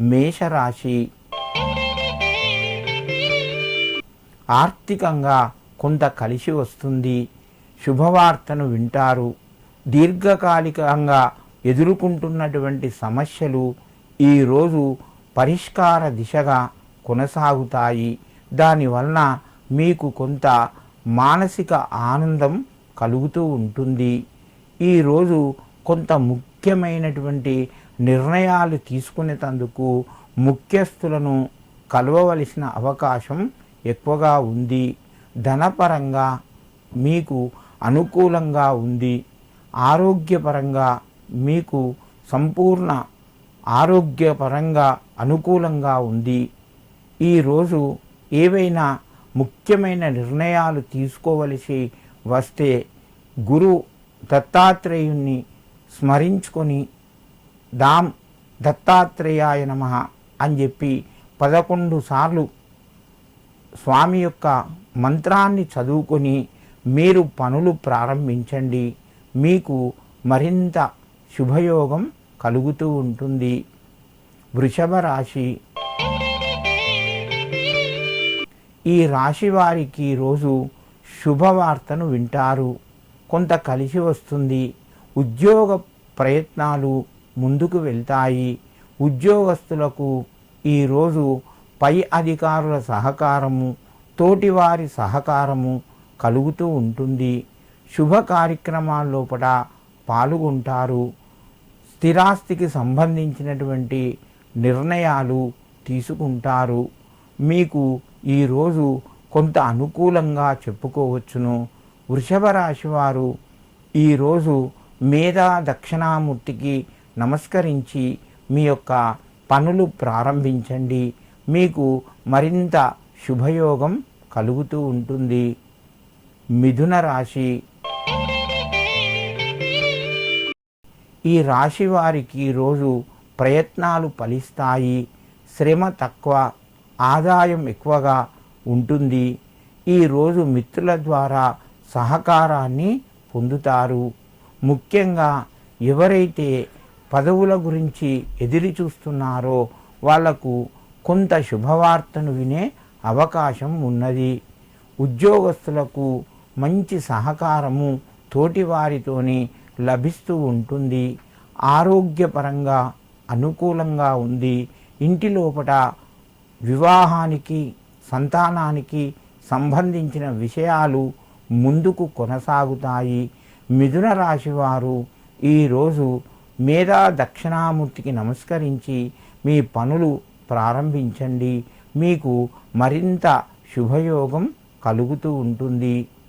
మేషరాశి. ఆర్థికంగా కొంత కలిసి వస్తుంది. శుభవార్తను వింటారు. దీర్ఘకాలికంగా ఎదుర్కొంటున్నటువంటి సమస్యలు ఈరోజు పరిష్కార దిశగా కొనసాగుతాయి. దానివలన మీకు కొంత మానసిక ఆనందం కలుగుతూ ఉంటుంది. ఈరోజు కొంత ముఖ్యమైనటువంటి నిర్ణయాలు తీసుకునేటందుకు ముఖ్యస్థులను కలవవలసిన అవకాశం ఎక్కువగా ఉంది. ధనపరంగా మీకు అనుకూలంగా ఉంది. ఆరోగ్యపరంగా మీకు సంపూర్ణ ఆరోగ్యపరంగా అనుకూలంగా ఉంది. ఈరోజు ఏవైనా ముఖ్యమైన నిర్ణయాలు తీసుకోవలసి వస్తే గురు దత్తాత్రేయుణ్ణి స్మరించుకొని దాం దత్తాత్రేయాయ నమ అని చెప్పి పదకొండు సార్లు స్వామి యొక్క మంత్రాన్ని చదువుకొని మీరు పనులు ప్రారంభించండి. మీకు మరింత శుభయోగం కలుగుతూ ఉంటుంది. వృషభ రాశి. ఈ రాశి వారికి రోజు శుభవార్తను వింటారు. కొంత కలిసి వస్తుంది. ఉద్యోగ ప్రయత్నాలు ముందుకు వెళ్తాయి. ఉద్యోగస్తులకు ఈరోజు పై అధికారుల సహకారము తోటివారి సహకారము కలుగుతూ ఉంటుంది. శుభ కార్యక్రమాల్లోపట పాల్గొంటారు. స్థిరాస్తికి సంబంధించినటువంటి నిర్ణయాలు తీసుకుంటారు. మీకు ఈరోజు కొంత అనుకూలంగా చెప్పుకోవచ్చును. వృషభ రాశి వారు ఈరోజు మేధా దక్షిణామూర్తికి నమస్కరించి మీ యొక్క పనులు ప్రారంభించండి. మీకు మరింత శుభయోగం కలుగుతూ ఉంటుంది. మిథున రాశి. ఈ రాశి వారికి రోజు ప్రయత్నాలు ఫలిస్తాయి. శ్రమ తక్కువ ఆదాయం ఎక్కువగా ఉంటుంది. ఈరోజు మిత్రుల ద్వారా సహకారాన్ని పొందుతారు. ముఖ్యంగా ఎవరైతే పదవుల గురించి ఎదిరి చూస్తున్నారో వాళ్ళకు కొంత శుభవార్తను వినే అవకాశం ఉన్నది. ఉద్యోగస్తులకు మంచి సహకారము తోటివారితోని లభిస్తూ ఉంటుంది. ఆరోగ్యపరంగా అనుకూలంగా ఉంది. ఇంటి లోపల వివాహానికి సంతానానికి సంబంధించిన విషయాలు ముందుకు కొనసాగుతాయి. మిథున రాశివారు ఈరోజు మేధా దక్షిణామూర్తికి నమస్కరించి మీ పనులు ప్రారంభించండి. మీకు మరింత శుభయోగం కలుగుతూ ఉంటుంది.